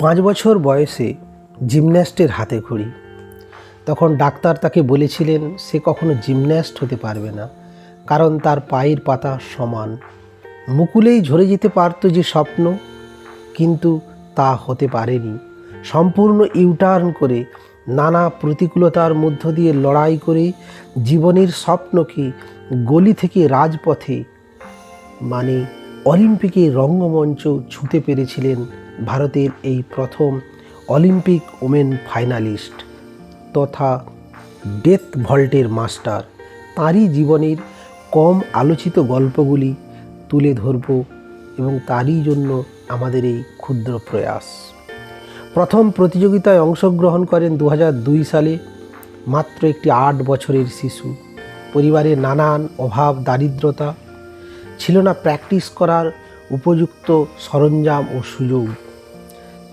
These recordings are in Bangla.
পাঁচ বছর বয়সে জিমন্যাস্টের হাতে খড়ি তখন ডাক্তার তাকে বলেছিলেন, সে কখনো জিমন্যাস্ট হতে পারবে না, কারণ তার পায়ের পাতা সমান। মুকুলেই ঝরে যেতে পারত যে স্বপ্ন, কিন্তু তা হতে পারেনি। সম্পূর্ণ ইউটার্ন করে নানা প্রতিকূলতার মধ্য দিয়ে লড়াই করে জীবনের স্বপ্নকে গলি থেকে রাজপথে মানে অলিম্পিকের রঙ্গমঞ্চ ছুঁতে পেরেছিলেন ভারতের এই প্রথম অলিম্পিক ওমেন ফাইনালিস্ট তথা ডেথ ভল্টের মাস্টার, তারই জীবনের কম আলোচিত গল্পগুলি তুলে ধরব এবং তারই জন্য আমাদের এই ক্ষুদ্র প্রয়াস। প্রথম প্রতিযোগিতায় অংশগ্রহণ করেন দু হাজার দুই সালে মাত্র একটি আট বছরের শিশু। পরিবারে নানান অভাব, দারিদ্রতা ছিল না, প্র্যাকটিস করার উপযুক্ত সরঞ্জাম ও সুযোগ।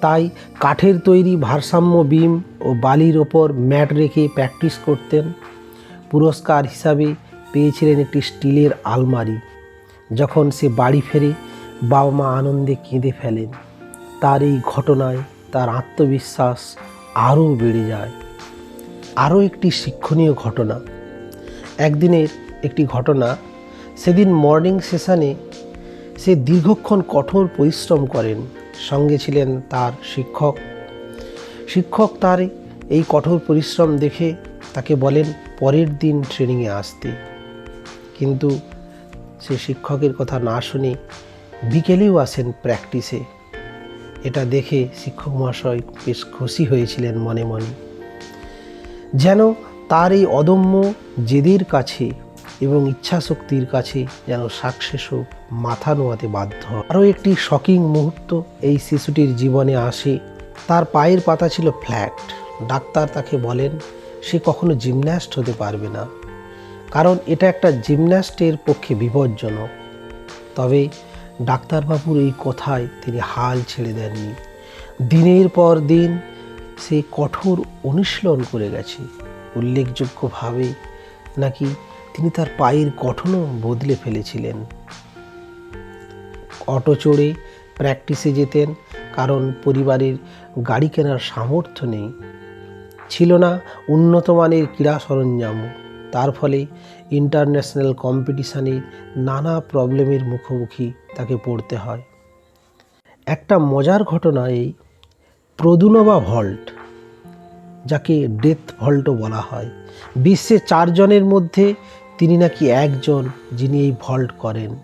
তাই কাঠের তৈরি ভারসাম্য বিম ও বালির ওপর ম্যাট রেখে প্র্যাকটিস করতেন। পুরস্কার হিসাবে পেয়েছিলেন একটি স্টিলের আলমারি। যখন সে বাড়ি ফেরে বাবা মা আনন্দে কেঁদে ফেলেন। তার এই ঘটনায় তার আত্মবিশ্বাস আরও বেড়ে যায়। আরও একটি শিক্ষণীয় ঘটনা। একদিনের একটি ঘটনা, সেদিন মর্নিং সেশানে সে দীর্ঘক্ষণ কঠোর পরিশ্রম করেন। সঙ্গে ছিলেন তার শিক্ষক। শিক্ষক তার এই কঠোর পরিশ্রম দেখে তাকে বলেন, পরের দিন ট্রেনিংয়ে আসতে। কিন্তু সে শিক্ষকের কথা না শুনে বিকেলেও আসেন প্র্যাকটিসে এটা দেখে শিক্ষক মহাশয় বেশ খুশি হয়েছিলেন মনে মনে। যেন তার এই অদম্য জেদের কাছে এবং ইচ্ছাশক্তির কাছে যেন সাকসেসও মাথা নোয়াতে বাধ্য হয়। আরও একটি শকিং মুহূর্ত এই শিশুটির জীবনে আসে। তার পায়ের পাতা ছিল ফ্ল্যাট। ডাক্তার তাকে বলেন, সে কখনো জিমন্যাস্ট হতে পারবে না। কারণ এটা একটা জিমন্যাস্টের পক্ষে বিপজ্জনক। তবে ডাক্তারবাবুর এই কথায় তিনি হাল ছেড়ে দেননি। দিনের পর দিন সে কঠোর অনুশীলন করে গেছে। উল্লেখযোগ্যভাবে নাকি তিনি তার পায়ের গঠনও বদলে ফেলেছিলেন। অটো চড়ে প্র্যাকটিসে যেতেন, কারণ পরিবারের গাড়ি কেনার সামর্থ্য নেই। ছিল না উন্নত মানের ক্রীড়া সরঞ্জাম। তার ফলে ইন্টারন্যাশনাল কম্পিটিশানে নানা প্রবলেমের মুখোমুখি তাকে পড়তে হয়। একটা মজার ঘটনা এই, প্রদুনবা ভল্ট, যাকে ডেথ ভল্টও বলা হয়। বিশ্বে চারজনের মধ্যে তিনি নাকি একজন যিনি এই ভল্ট করেন।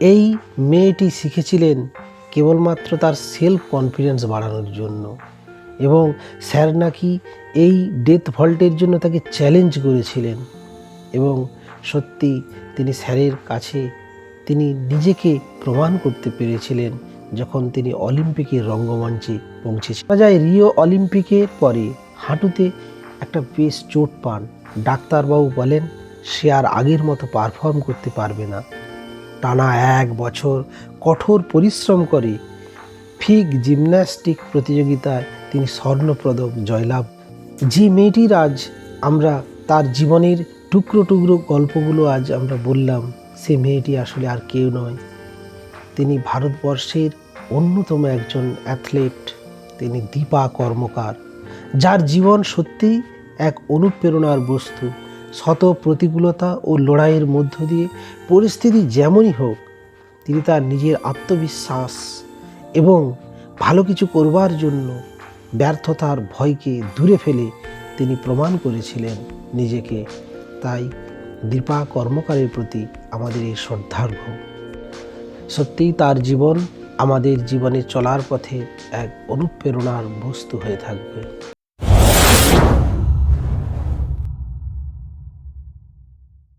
এই মেয়েটি শিখেছিলেন কেবলমাত্র তার সেলফ কনফিডেন্স বাড়ানোর জন্য এবং স্যার নাকি এই ডেথ ভল্টের জন্য তাকে চ্যালেঞ্জ করেছিলেন এবং সত্যি তিনি স্যারের কাছে তিনি নিজেকে প্রমাণ করতে পেরেছিলেন যখন তিনি অলিম্পিকের রঙ্গমঞ্চে পৌঁছেছেন শোনা যায়, রিও অলিম্পিকের পরে হাঁটুতে একটা বেশ চোট পান। ডাক্তারবাবু বলেন, সে আর আগের মতো পারফর্ম করতে পারবে না। টানা এক বছর কঠোর পরিশ্রম করে ফিগ জিমন্যাস্টিক প্রতিযোগিতায় তিনি স্বর্ণপদক জয়লাভ। যে মেয়েটির আজ আমরা তার জীবনের টুকরো টুকরো গল্পগুলো আজ আমরা বললাম, সে মেয়েটি আসলে আর কেউ নয়। তিনি ভারতবর্ষের অন্যতম একজন অ্যাথলেট তিনি দীপা কর্মকার, যার জীবন সত্যিই এক অনুপ্রেরণার বস্তু। শত প্রতিকূলতা ও লড়াইয়ের মধ্য দিয়ে পরিস্থিতি যেমনই হোক, তিনি তার নিজের আত্মবিশ্বাস এবং ভালো কিছু করবার জন্য ব্যর্থতার ভয়কে দূরে ফেলে তিনি প্রমাণ করেছিলেন নিজেকে। তাই দীপা কর্মকারের প্রতি আমাদের এই শ্রদ্ধার্ঘ। সত্যিই তার জীবন আমাদের জীবনে চলার পথে এক অনুপ্রেরণার বস্তু হয়ে থাকবে।